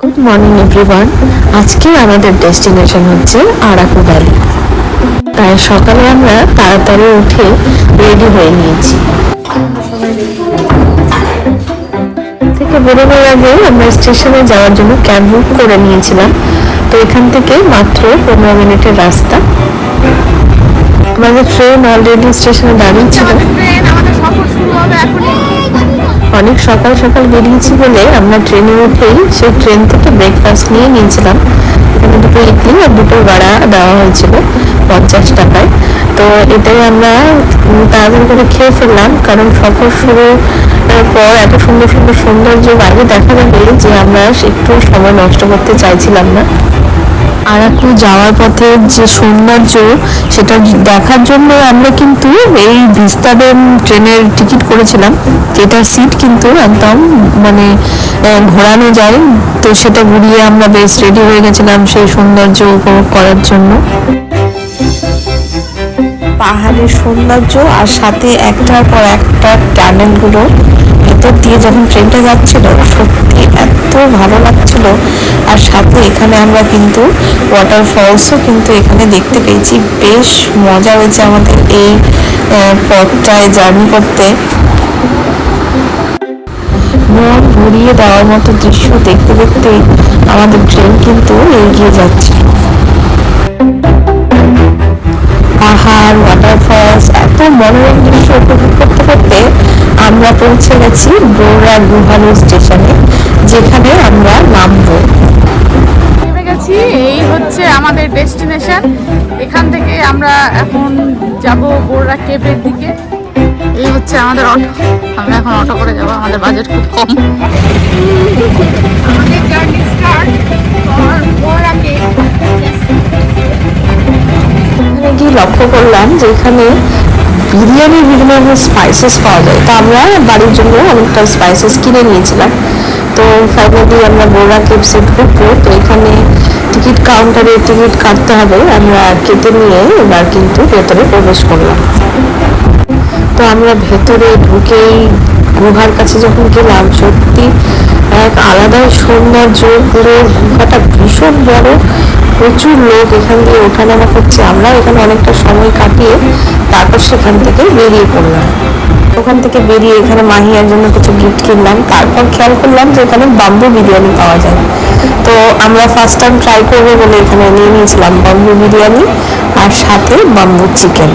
Good morning everyone আজকে আমাদের destination হচ্ছে আরাকু ভ্যালি তাই সকালে আমরা তাড়াতাড়ি উঠে রেডি হয়ে নিয়েছি। থেকে বেরোনোর আগে আমরা স্টেশনে যাওয়ার জন্য ক্যাব বুক করে নিয়েছিলাম। তো এখান থেকে মাত্র পনেরো মিনিটের রাস্তা। আমাদের ট্রেন অলরেডি স্টেশনে দাঁড়িয়ে অনেক সকাল সকাল বেরিয়েছি বলে আমরা ট্রেনে উঠেই সেই ট্রেন থেকে ব্রেকফাস্ট নিয়ে নিয়েছিলাম। দুটো ইডলি আর দুটো বড়া দেওয়া হয়েছিল পঞ্চাশ টাকায়। তো এটাই আমরা তাড়াতাড়ি করে খেয়ে ফেললাম, কারণ সফর শুরু পর এত সুন্দর সুন্দর সৌন্দর্য বাইরে দেখা যাবে যে আমরা একটু সময় নষ্ট করতে চাইছিলাম না। আরাকু যাওয়ার পথে যে সৌন্দর্য, সেটা দেখার জন্য আমরা কিন্তু এই ভিস্তাডেম ট্রেনের টিকিট করেছিলাম। যেটার সিট কিন্তু একদম মানে ঘোরানো যায়। তো সেটা ঘুরিয়ে আমরা বেশ রেডি হয়ে গেছিলাম সেই সৌন্দর্য উপভোগ করার জন্য। পাহাড়ের সৌন্দর্য আর সাথে একটার পর একটা টানেলগুলো ভেতর দিয়ে যখন ট্রেনটা যাচ্ছিল, সত্যি এত ভালো লাগছিল। আর সাথে এখানে আমরা কিন্তু ওয়াটারফলসও কিন্তু এখানে দেখতে পেয়েছি। বেশ মজা হয়েছে আমাদের এই পথটায় জার্নি করতে। মন ঘুরিয়ে দেওয়ার মতো দৃশ্য দেখতে দেখতে আমাদের ট্রেন কিন্তু এগিয়ে যাচ্ছে। পাহাড় ওয়াটারফলস এত মনোরম দৃশ্য উপভোগ করতে করতে আমরা পৌঁছে গেছি গৌরা গুহানু স্টেশনে, যেখানে আমরা নামবো। নেমে গেছি এই হচ্ছে আমাদের ডেস্টিনেশন। এখান থেকে আমরা এখন যাব বোররা কেবের দিকে। এই হচ্ছে আমাদের অটো। আমরা এখন অটো করে যাব, আমাদের বাজেট খুব কম। লক্ষ্য করলাম যে এখানে বিরিয়ানির বিভিন্ন রকমের স্পাইসেস পাওয়া যায়। তো আমরা বাড়ির জন্য অনেকটা স্পাইসেস কিনে নিয়েছিলাম। তো ফাইনালি আমরা বোরা কেপসে ঢুকবো তো এখানে টিকিট কাউন্টারে টিকিট কাটতে হবে। আমরা কেটে নিয়ে এবার কিন্তু ভেতরে প্রবেশ করলাম। তো আমরা ভেতরে ঢুকেই গুহার কাছে যখন গেলাম, সত্যি এক আলাদাই সৌন্দর্য। পুরো গুহাটা ভীষণ বড়। প্রচুর লোক এখান দিয়ে ওঠানামা করছে। আমরা এখানে অনেকটা সময় কাটিয়ে তারপর সেখান থেকে বেরিয়ে পড়লাম। ওখান থেকে বেরিয়ে এখানে মাহিয়ার জন্য কিছু গিফট কিনলাম। তারপর খেয়াল করলাম যে এখানে বাম্বু বিরিয়ানি পাওয়া যায়। তো আমরা ফার্স্ট টাইম ট্রাই করব বলে এখানে নিয়ে নিয়েছিলাম বাম্বু বিরিয়ানি আর সাথে বাম্বু চিকেন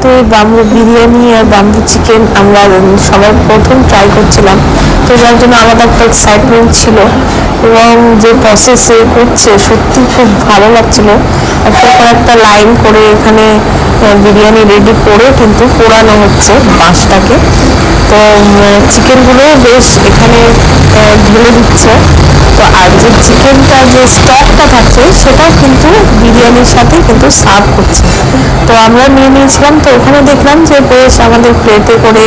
তো এই বাম্বু বিরিয়ানি আর বাম্বু চিকেন আমরা সবার প্রথম ট্রাই করছিলাম। তো যার জন্য আলাদা একটা এক্সাইটমেন্ট ছিল। এবং যে প্রসেসে করছে, সত্যি খুব ভালো লাগছিল। একটা পর একটা লাইন করে এখানে বিরিয়ানি রেডি করে কিন্তু পোড়ানো হচ্ছে বাঁশটাকে। তো চিকেনগুলো বেশ এখানে ঢেলে দিচ্ছে। তো আর যে চিকেনটা যে স্টকটা থাকছে, সেটাও কিন্তু বিরিয়ানির সাথে কিন্তু সার্ভ করছে। তো আমরা নিয়ে নিয়েছিলাম, তো ওখানে দেখলাম যে বেশ আমাদের প্লেটে করে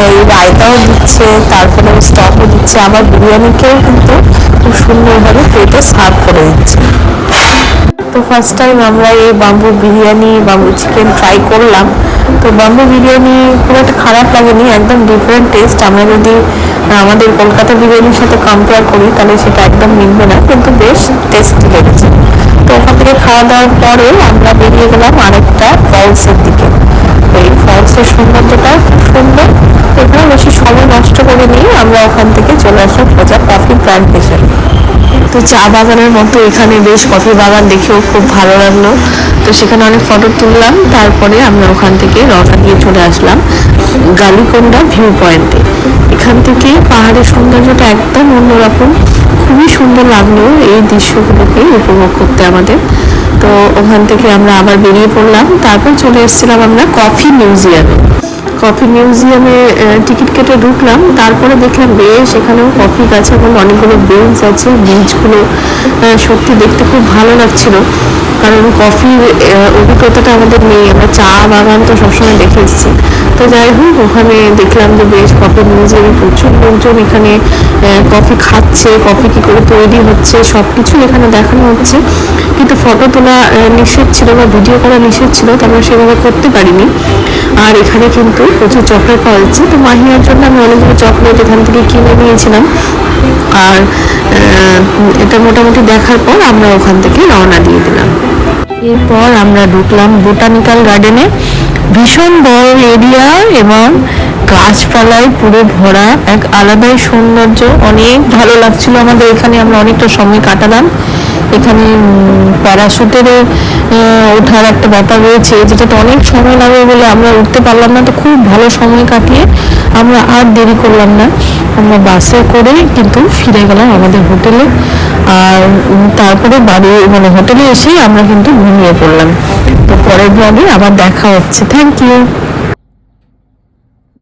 এই রায়তাও দিচ্ছে, তারপরে স্টকও দিচ্ছে। আবার বিরিয়ানিকেও কিন্তু খুব সুন্দরভাবে প্লেটে সার্ভ করে দিচ্ছে। তো ফার্স্ট টাইম আমরা এই bamboo biryani bamboo chicken try করলাম। তো বাম্বু বিরিয়ানি খুব একটা খারাপ লাগেনি, একদম ডিফারেন্ট টেস্ট আমরা যদি আমাদের কলকাতা বিরিয়ানির সাথে কম্পেয়ার করি, তাহলে সেটা একদম মিলবে না, কিন্তু বেশ টেস্টি লেগেছে। তো ওখান থেকে খাওয়া দাওয়ার পরে আমরা বেরিয়ে গেলাম আরেকটা ফলসের দিকে। তো এই ফলসের সৌন্দর্যটা খুব সুন্দর। তো বেশি সময় নষ্ট করে নিয়ে আমরা ওখান থেকে চলে আসলাম সোজা কফি প্ল্যান্টেশন তো চা বাগানের মতো এখানে বেশ কফি বাগান দেখেও খুব ভালো লাগল। তো সেখানে অনেক ফটো তুললাম, তারপরে আমরা ওখান থেকে রওনা দিয়ে চলে আসলাম গালিকোন্ডা ভিউ পয়েন্টে এখান থেকে পাহাড়ের সৌন্দর্যটা একদম অন্যরকম, খুবই সুন্দর লাগল এই দৃশ্যগুলোকে উপভোগ করতে আমাদের। তো ওখান থেকে আমরা আবার বেরিয়ে পড়লাম, তারপর চলে এসেছিলাম আমরা কফি মিউজিয়ামে কফি মিউজিয়ামে টিকিট কেটে ঢুকলাম। তারপরে দেখলাম, বেশ, এখানেও কফি গাছ এবং অনেকগুলো বেঞ্চ আছে। বেঞ্চগুলো সত্যি দেখতে খুব ভালো লাগছিল। কারণ কফির অভিজ্ঞতাটা আমাদের নেই। আমরা চা বাগান তো সবসময় দেখে এসেছি। তো যাই হোক, ওখানে দেখলাম যে বেশ, কফি মিউজিয়ামে প্রচুর লোকজন এখানে কফি খাচ্ছে, কফি কী করে তৈরি হচ্ছে সব কিছু এখানে দেখানো হচ্ছে। কিন্তু ফটো তোলা নিষেধ ছিল বা ভিডিও করা নিষেধ ছিল, তো আমরা সেভাবে করতে পারিনি। আর এখানে কিন্তু প্রচুর চকলেট পাওয়া যাচ্ছে। তো মাহিয়ার জন্য আমি অনেকগুলো চকলেট এখান থেকে কিনে নিয়েছিলাম। আর এটা মোটামুটি দেখার পর আমরা ওখান থেকে রওনা দিয়ে দিলাম। এরপর আমরা ঢুকলাম বোটানিক্যাল গার্ডেনে। ভীষণ বড় এরিয়া এবং গাছপালায় পুরো ভরা এক আলাদাই সৌন্দর্য। অনেক ভালো লাগছিল আমাদের এখানে, আমরা অনেকটা সময় কাটালাম। এখানে প্যারাশুটেরও ওঠার একটা ব্যাপার রয়েছে, যেটাতে অনেক সময় লাগবে বলে আমরা উঠতে পারলাম না, তো খুব ভালো সময় কাটিয়ে আমরা আর দেরি করলাম না। আমরা বাসে করে কিন্তু ফিরে গেলাম আমাদের হোটেলে, আর তারপরে বাড়ি মানে হোটেলে এসেই আমরা কিন্তু ঘুমিয়ে পড়লাম। তো পরের ব্লগে আবার দেখা হচ্ছে। Thank you